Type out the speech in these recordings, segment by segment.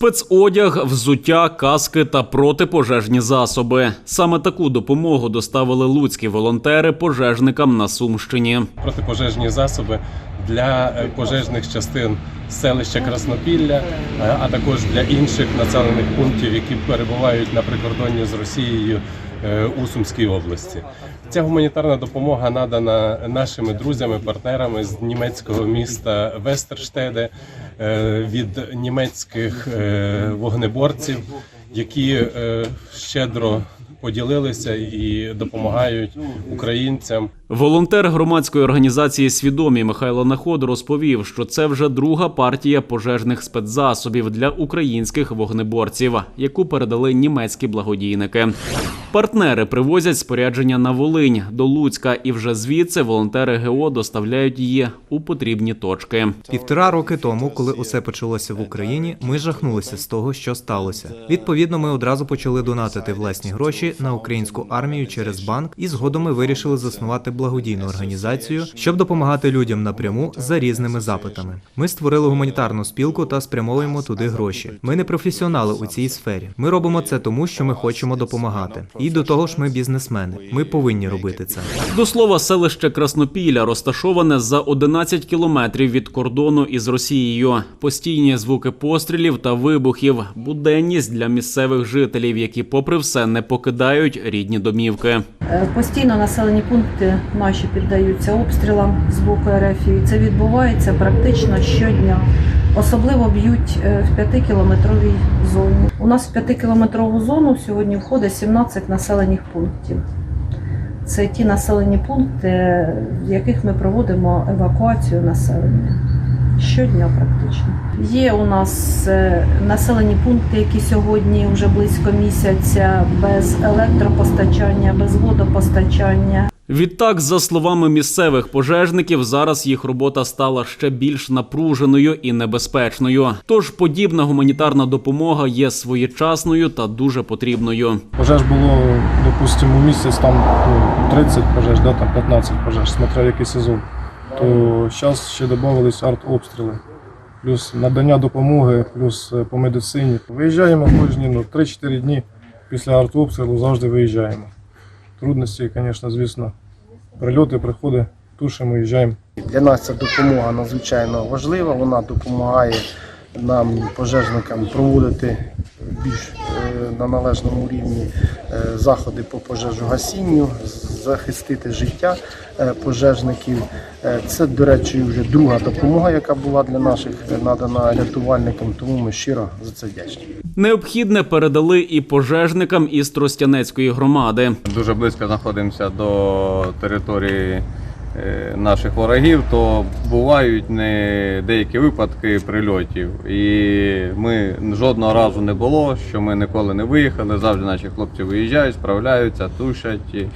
Спецодяг, взуття, каски та протипожежні засоби. Саме таку допомогу доставили луцькі волонтери пожежникам на Сумщині. протипожежні засоби для е, пожежних частин селища Краснопілля, е, а також для інших населених пунктів, які перебувають на прикордонні з Росією у Сумській області. Ця гуманітарна допомога надана нашими друзями, партнерами з німецького міста Вестерштеде е, від німецьких е, вогнеборців, які е, щедро поділилися і допомагають українцям. Волонтер громадської організації Свідомі Михайло Наход розповів, що це вже друга партія пожежних спецзасобів для українських вогнеборців, яку передали німецькі благодійники. Партнери привозять спорядження на Волинь до Луцька, і вже звідси волонтери ГО доставляють її у потрібні точки. Півтора роки тому, коли усе почалося в Україні, ми жахнулися з того, що сталося. Відповідно, ми одразу почали донатити власні гроші на українську армію через банк, і згодом ми вирішили заснувати благодійну організацію, щоб допомагати людям напряму за різними запитами. Ми створили гуманітарну спілку та спрямовуємо туди гроші. Ми не професіонали у цій сфері. Ми робимо це тому, що ми хочемо допомагати. І до того ж, ми бізнесмени. Ми повинні робити це. До слова, селище Краснопілля розташоване за 11 кілометрів від кордону із Росією. Постійні звуки пострілів та вибухів, буденність для місцевих жителів, які, попри все, не покидають рідні домівки. Е, Постійно населені пункти наші піддаються обстрілам з боку РФ. І це відбувається практично щодня. Особливо б'ють е, в 5-кілометровій зоні. У нас в 5-кілометрову зону сьогодні входить 17 населених пунктів. Це ті населені пункти, в яких ми проводимо евакуацію населення. Щодня практично. Є у нас е, населені пункти, які сьогодні вже близько місяця без електропостачання, без водопостачання. Відтак, за словами місцевих пожежників, зараз їх робота стала ще більш напруженою і небезпечною. Тож подібна гуманітарна допомога є своєчасною та дуже потрібною. Пожеж було, допустимо, місяць там ну, 30 пожеж, да, там 15 пожеж, смотря який сезон. То зараз ще додавались артобстріли, плюс надання допомоги, плюс е, по медицині. Виїжджаємо кожні ну, 3-4 дні після артобстрілу завжди виїжджаємо. Трудності, звісно, звісно, прильоти, приходи, тушимо, їжджаємо. Для нас ця допомога надзвичайно важлива. Вона допомагає нам, пожежникам, проводити більш е, на належному рівні е, заходи по пожежогасінню, захистити життя е, пожежників. Е, Це, до речі, вже друга допомога, яка була для наших е, надана рятувальникам, тому ми щиро за це вдячні. Необхідне передали і пожежникам із Тростянецької громади. дуже близько знаходимося до території наших ворогів, то бувають не деякі випадки прильотів. І ми жодного разу не було, що ми ніколи не виїхали. Завжди наші хлопці виїжджають, справляються, тушать. І,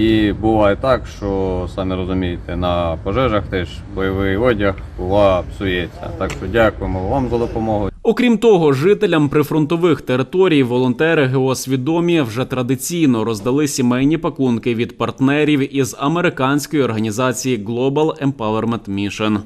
і буває так, що самі розумієте, на пожежах теж бойовий одяг бува псується. Так що дякуємо вам за допомогу. Окрім того, жителям прифронтових територій волонтери геосвідомі вже традиційно роздали сімейні пакунки від партнерів із американської організації Global Empowerment Mission.